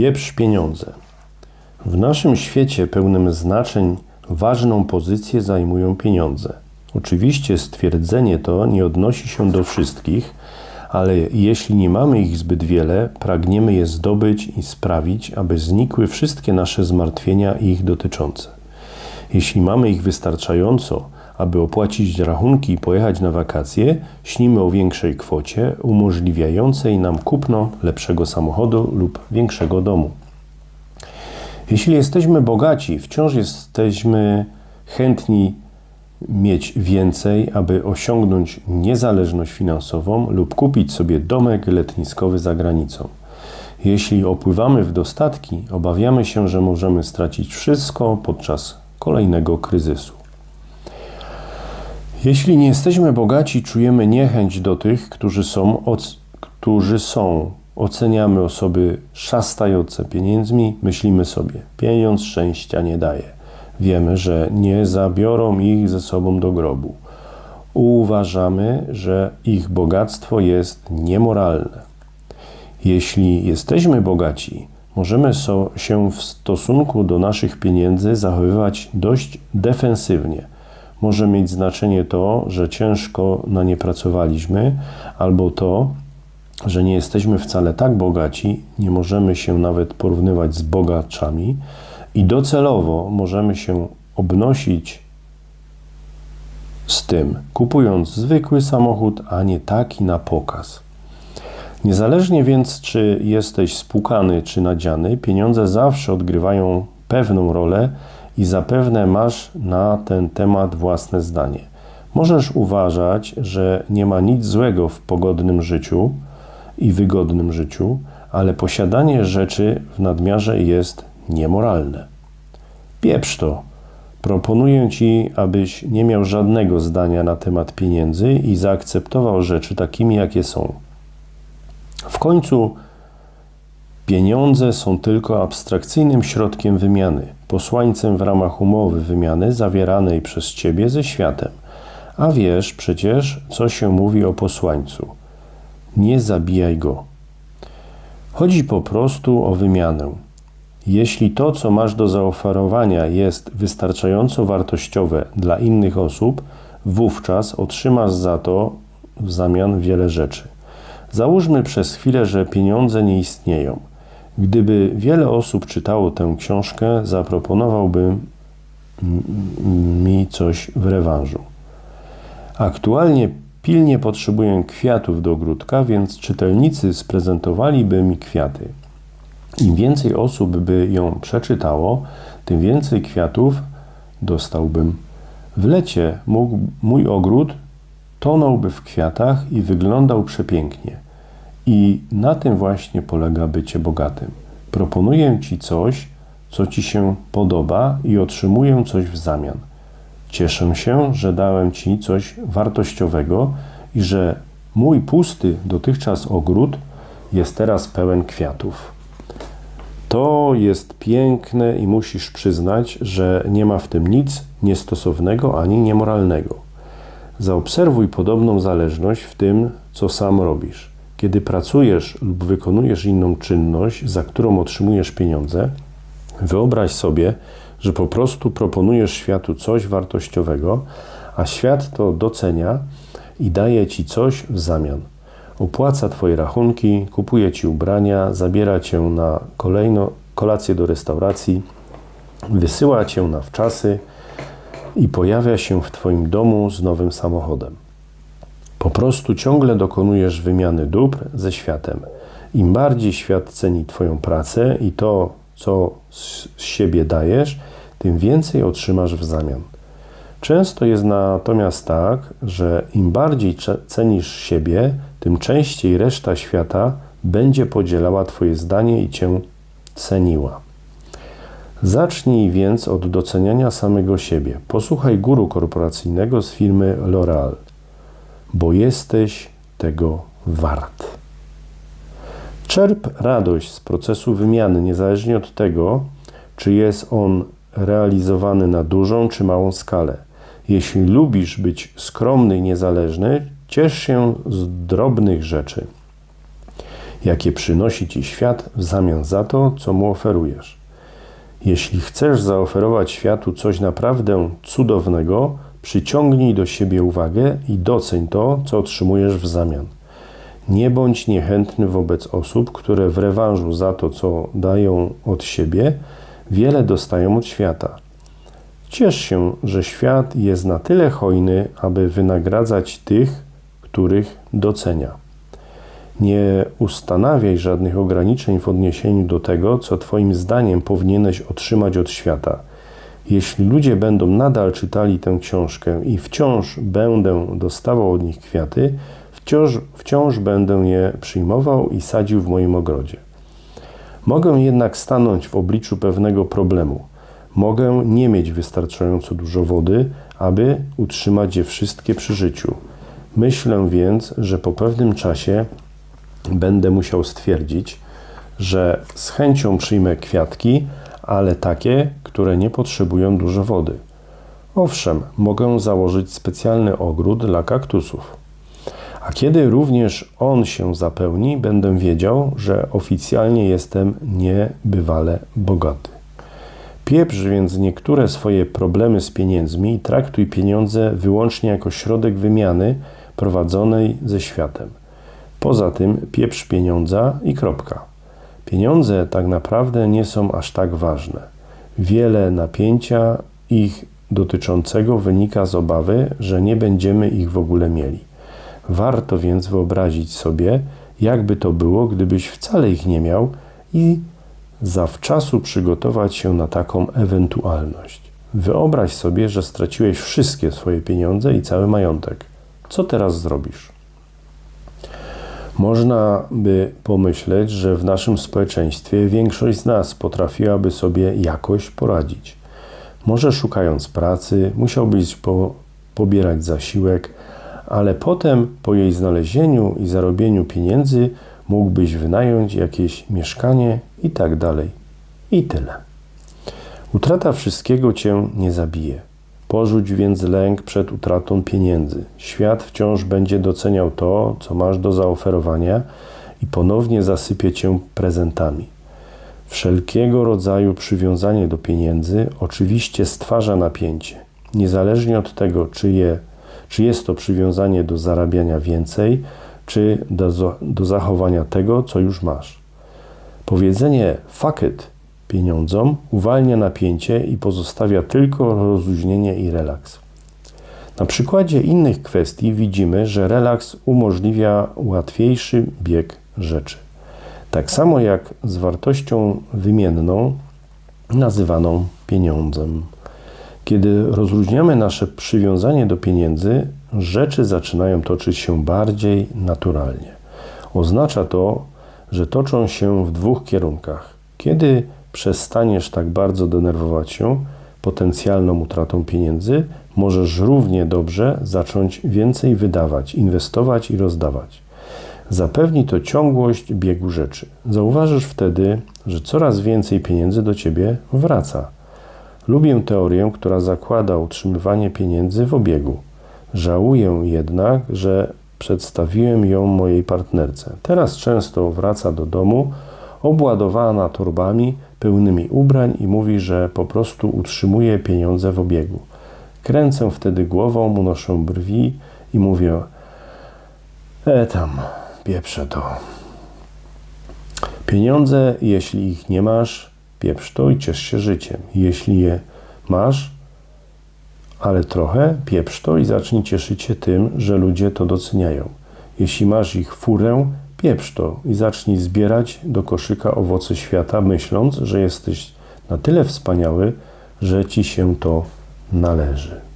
Pieprz pieniądze. W naszym świecie pełnym znaczeń ważną pozycję zajmują pieniądze. Oczywiście stwierdzenie to nie odnosi się do wszystkich, ale jeśli nie mamy ich zbyt wiele, pragniemy je zdobyć i sprawić, aby znikły wszystkie nasze zmartwienia ich dotyczące. Jeśli mamy ich wystarczająco, aby opłacić rachunki i pojechać na wakacje, śnimy o większej kwocie umożliwiającej nam kupno lepszego samochodu lub większego domu. Jeśli jesteśmy bogaci, wciąż jesteśmy chętni mieć więcej, aby osiągnąć niezależność finansową lub kupić sobie domek letniskowy za granicą. Jeśli opływamy w dostatki, obawiamy się, że możemy stracić wszystko podczas kolejnego kryzysu. Jeśli nie jesteśmy bogaci, czujemy niechęć do tych, którzy są, którzy są. Oceniamy osoby szastające pieniędzmi, myślimy sobie, pieniądz szczęścia nie daje. Wiemy, że nie zabiorą ich ze sobą do grobu. Uważamy, że ich bogactwo jest niemoralne. Jeśli jesteśmy bogaci, możemy so, się w stosunku do naszych pieniędzy zachowywać dość defensywnie. Może mieć znaczenie to, że ciężko na nie pracowaliśmy, albo to, że nie jesteśmy wcale tak bogaci, nie możemy się nawet porównywać z bogaczami i docelowo możemy się obnosić z tym, kupując zwykły samochód, a nie taki na pokaz. Niezależnie więc, czy jesteś spłukany czy nadziany, pieniądze zawsze odgrywają pewną rolę i zapewne masz na ten temat własne zdanie. Możesz uważać, że nie ma nic złego w pogodnym życiu i wygodnym życiu, ale posiadanie rzeczy w nadmiarze jest niemoralne. Pieprz to. Proponuję ci, abyś nie miał żadnego zdania na temat pieniędzy i zaakceptował rzeczy takimi, jakie są. W końcu pieniądze są tylko abstrakcyjnym środkiem wymiany, posłańcem w ramach umowy wymiany zawieranej przez ciebie ze światem. A wiesz przecież, co się mówi o posłańcu. Nie zabijaj go. Chodzi po prostu o wymianę. Jeśli to, co masz do zaoferowania, jest wystarczająco wartościowe dla innych osób, wówczas otrzymasz za to w zamian wiele rzeczy. Załóżmy przez chwilę, że pieniądze nie istnieją. Gdyby wiele osób czytało tę książkę, zaproponowałbym mi coś w rewanżu. Aktualnie pilnie potrzebuję kwiatów do ogródka, więc czytelnicy sprezentowaliby mi kwiaty. Im więcej osób by ją przeczytało, tym więcej kwiatów dostałbym. W lecie mógł, mój ogród tonąłby w kwiatach i wyglądał przepięknie. I na tym właśnie polega bycie bogatym. Proponuję ci coś, co ci się podoba i otrzymuję coś w zamian. Cieszę się, że dałem ci coś wartościowego i że mój pusty dotychczas ogród jest teraz pełen kwiatów. To jest piękne i musisz przyznać, że nie ma w tym nic niestosownego ani niemoralnego. Zaobserwuj podobną zależność w tym, co sam robisz. Kiedy pracujesz lub wykonujesz inną czynność, za którą otrzymujesz pieniądze, wyobraź sobie, że po prostu proponujesz światu coś wartościowego, a świat to docenia i daje ci coś w zamian. Opłaca Twoje rachunki, kupuje Ci ubrania, zabiera Cię na kolejną kolację do restauracji, wysyła Cię na wczasy i pojawia się w Twoim domu z nowym samochodem. Po prostu ciągle dokonujesz wymiany dóbr ze światem. Im bardziej świat ceni Twoją pracę i to, co z siebie dajesz, tym więcej otrzymasz w zamian. Często jest natomiast tak, że im bardziej cenisz siebie, tym częściej reszta świata będzie podzielała Twoje zdanie i Cię ceniła. Zacznij więc od doceniania samego siebie. Posłuchaj guru korporacyjnego z firmy L'Oreal, bo jesteś tego wart. Czerp radość z procesu wymiany, niezależnie od tego, czy jest on realizowany na dużą czy małą skalę. Jeśli lubisz być skromny i niezależny, ciesz się z drobnych rzeczy. jakie przynosi ci świat w zamian za to, co mu oferujesz. Jeśli chcesz zaoferować światu coś naprawdę cudownego, przyciągnij do siebie uwagę i doceń to, co otrzymujesz w zamian. Nie bądź niechętny wobec osób, które w rewanżu za to, co dają od siebie, wiele dostają od świata. Ciesz się, że świat jest na tyle hojny, aby wynagradzać tych, których docenia. Nie ustanawiaj żadnych ograniczeń w odniesieniu do tego, co Twoim zdaniem powinieneś otrzymać od świata. Jeśli ludzie będą nadal czytali tę książkę i wciąż będę dostawał od nich kwiaty, wciąż, wciąż będę je przyjmował i sadził w moim ogrodzie. Mogę jednak stanąć w obliczu pewnego problemu. Mogę nie mieć wystarczająco dużo wody, aby utrzymać je wszystkie przy życiu. Myślę więc, że po pewnym czasie będę musiał stwierdzić, że z chęcią przyjmę kwiatki, ale takie, które nie potrzebują dużo wody. Owszem, mogę założyć specjalny ogród dla kaktusów. A kiedy również on się zapełni, będę wiedział, że oficjalnie jestem niebywale bogaty. Pieprz więc niektóre swoje problemy z pieniędzmi i traktuj pieniądze wyłącznie jako środek wymiany prowadzonej ze światem. Poza tym pieprz pieniądza i kropka. Pieniądze tak naprawdę nie są aż tak ważne. Wiele napięcia ich dotyczącego wynika z obawy, że nie będziemy ich w ogóle mieli. Warto więc wyobrazić sobie, jakby to było, gdybyś wcale ich nie miał i zawczasu przygotować się na taką ewentualność. Wyobraź sobie, że straciłeś wszystkie swoje pieniądze i cały majątek. Co teraz zrobisz? Można by pomyśleć, że w naszym społeczeństwie większość z nas potrafiłaby sobie jakoś poradzić. Może szukając pracy, musiałbyś po, pobierać zasiłek, ale potem po jej znalezieniu i zarobieniu pieniędzy mógłbyś wynająć jakieś mieszkanie i tak dalej. I tyle. Utrata wszystkiego cię nie zabije. Porzuć więc lęk przed utratą pieniędzy. Świat wciąż będzie doceniał to, co masz do zaoferowania i ponownie zasypie cię prezentami. Wszelkiego rodzaju przywiązanie do pieniędzy oczywiście stwarza napięcie, niezależnie od tego, czy, je, czy jest to przywiązanie do zarabiania więcej, czy do, do zachowania tego, co już masz. Powiedzenie fuck it pieniądzom uwalnia napięcie i pozostawia tylko rozluźnienie i relaks. Na przykładzie innych kwestii widzimy, że relaks umożliwia łatwiejszy bieg rzeczy. Tak samo jak z wartością wymienną, nazywaną pieniądzem. Kiedy rozluźniamy nasze przywiązanie do pieniędzy, rzeczy zaczynają toczyć się bardziej naturalnie. Oznacza to, że toczą się w dwóch kierunkach. Kiedy przestaniesz tak bardzo denerwować się potencjalną utratą pieniędzy, możesz równie dobrze zacząć więcej wydawać, inwestować i rozdawać. Zapewni to ciągłość biegu rzeczy. Zauważysz wtedy, że coraz więcej pieniędzy do ciebie wraca. Lubię teorię, która zakłada utrzymywanie pieniędzy w obiegu. Żałuję jednak, że przedstawiłem ją mojej partnerce. Teraz często wraca do domu obładowana torbami pełnymi ubrań i mówi, że po prostu utrzymuje pieniądze w obiegu. Kręcę wtedy głową, unoszę brwi i mówię: E tam, pieprzę to. Pieniądze, jeśli ich nie masz, pieprz to i ciesz się życiem. Jeśli je masz, ale trochę, pieprz to i zacznij cieszyć się tym, że ludzie to doceniają. Jeśli masz ich furę, pieprz to i zacznij zbierać do koszyka owoce świata, myśląc, że jesteś na tyle wspaniały, że ci się to należy.